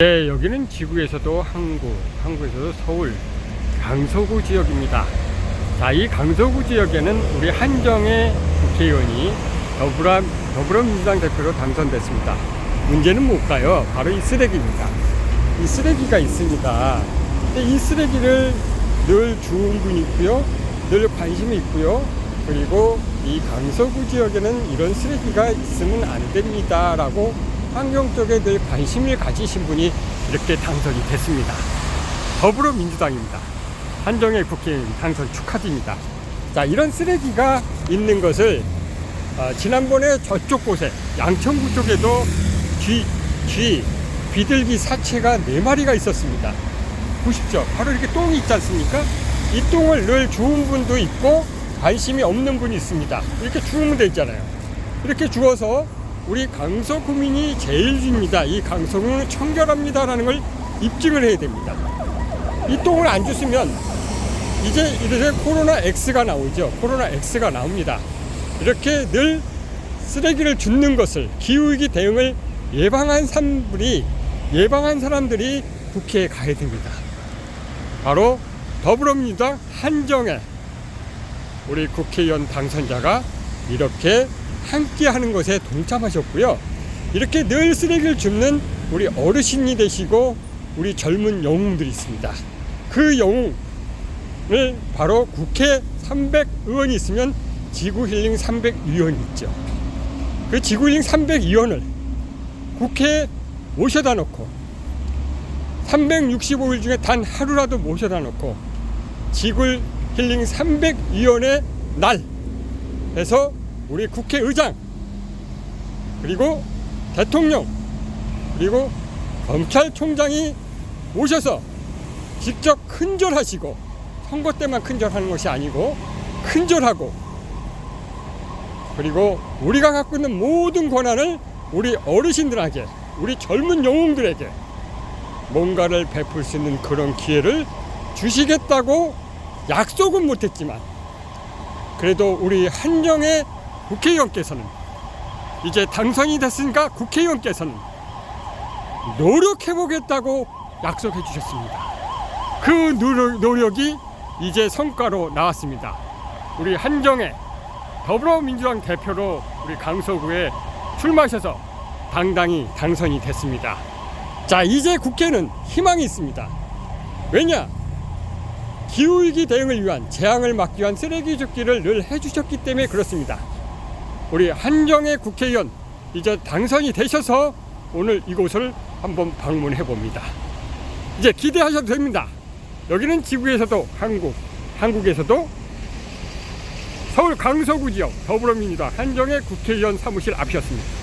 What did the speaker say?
네, 여기는 지구에서도 한국, 한국에서도 서울, 강서구 지역입니다. 자, 이 강서구 지역에는 우리 한정의 국회의원이 더불어, 더불어민주당 대표로 당선됐습니다. 문제는 뭘까요? 바로 이 쓰레기입니다. 이 쓰레기가 있습니다. 근데 이 쓰레기를 늘 주운 분이 있고요. 늘 관심이 있고요. 그리고 이 강서구 지역에는 이런 쓰레기가 있으면 안 됩니다라고 환경 쪽에 늘 관심을 가지신 분이 이렇게 당선이 됐습니다. 더불어민주당입니다. 한정혜 국회의원 당선 축하드립니다. 자, 이런 쓰레기가 있는 것을 어, 지난번에 저쪽 곳에 양천구 쪽에도 쥐, 쥐, 비둘기 사체가 네 마리가 있었습니다. 보십시오. 바로 이렇게 똥이 있지 않습니까? 이 똥을 늘 주운 분도 있고 관심이 없는 분이 있습니다. 이렇게 주우면 되잖아요. 이렇게 주워서 우리 강서 구민이 제일 줍니다. 이 강서구는 청결합니다라는 걸 입증을 해야 됩니다. 이 똥을 안 주시면 이제 이제 코로나 X가 나오죠. 코로나 X가 나옵니다. 이렇게 늘 쓰레기를 줍는 것을 기후위기 대응을 예방한 사람들이 예방한 사람들이 국회에 가야 됩니다. 바로 더불어민주당 한정혜 우리 국회의원 당선자가 이렇게 함께 하는 것에 동참하셨고요. 이렇게 늘 쓰레기를 줍는 우리 어르신이 되시고 우리 젊은 영웅들이 있습니다. 그 영웅을 바로 국회 300의원이 있으면 지구힐링 300위원이 있죠. 그 지구힐링 300위원을 국회에 모셔다 놓고 365일 중에 단 하루라도 모셔다 놓고 지구 힐링 300위원회 날 해서 우리 국회의장 그리고 대통령 그리고 검찰총장이 오셔서 직접 큰절하시고 선거 때만 큰절하는 것이 아니고 큰절하고 그리고 우리가 갖고 있는 모든 권한을 우리 어르신들에게 우리 젊은 영웅들에게 뭔가를 베풀 수 있는 그런 기회를 주시겠다고 약속은 못했지만 그래도 우리 한정의 국회의원께서는 이제 당선이 됐으니까 국회의원께서는 노력해 보겠다고 약속해 주셨습니다. 그 노력, 노력이 이제 성과로 나왔습니다. 우리 한정의 더불어민주당 대표로 우리 강서구에 출마하셔서 당당히 당선이 됐습니다. 자, 이제 국회는 희망이 있습니다. 왜냐? 기후위기 대응을 위한 재앙을 막기 위한 쓰레기 줍기를 늘 해주셨기 때문에 그렇습니다. 우리 한정의 국회의원 이제 당선이 되셔서 오늘 이곳을 한번 방문해 봅니다. 이제 기대하셔도 됩니다. 여기는 지구에서도 한국, 한국에서도 서울 강서구 지역 더불어민주당 한정의 국회의원 사무실 앞이었습니다.